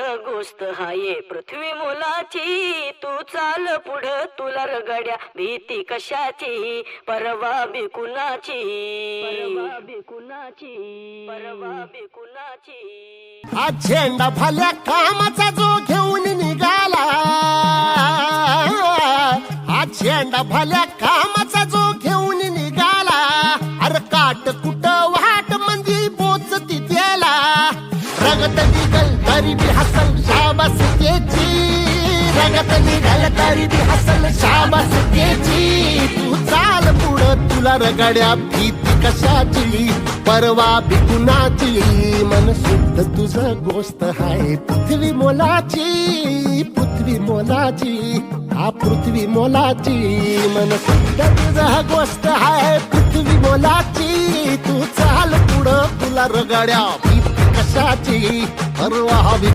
गोष्ट हाये. पृथ्वी मुलाची तू चाल पुढं. तुला रगड्या भीती कशाची? परवा बी कुणाची? परवा बी कुणाची? परवा बी कुणाची? हा झेंडा भल्या कामाचा जो घेऊन निघाला. हा झेंडा भल्या कामाचा जो घेऊन रगत निघल तरी बी हसल शाबास त्याची रगत निघल तरी बी हसल शाबास त्याची तू चाल पुढं तुला रगड्या भीती कशाची? परवा बी कुणाची? मन शुद्ध तुझ गोष्ट हाय पृथ्वी मोलाची पृथ्वी मोलाची हा पृथ्वी मोलाची. मन शुद्ध तुझ गोष्ट हाय पृथ्वी मोलाची. तू चाल पुढं तुला रगड्या भीती कशाची परवा बी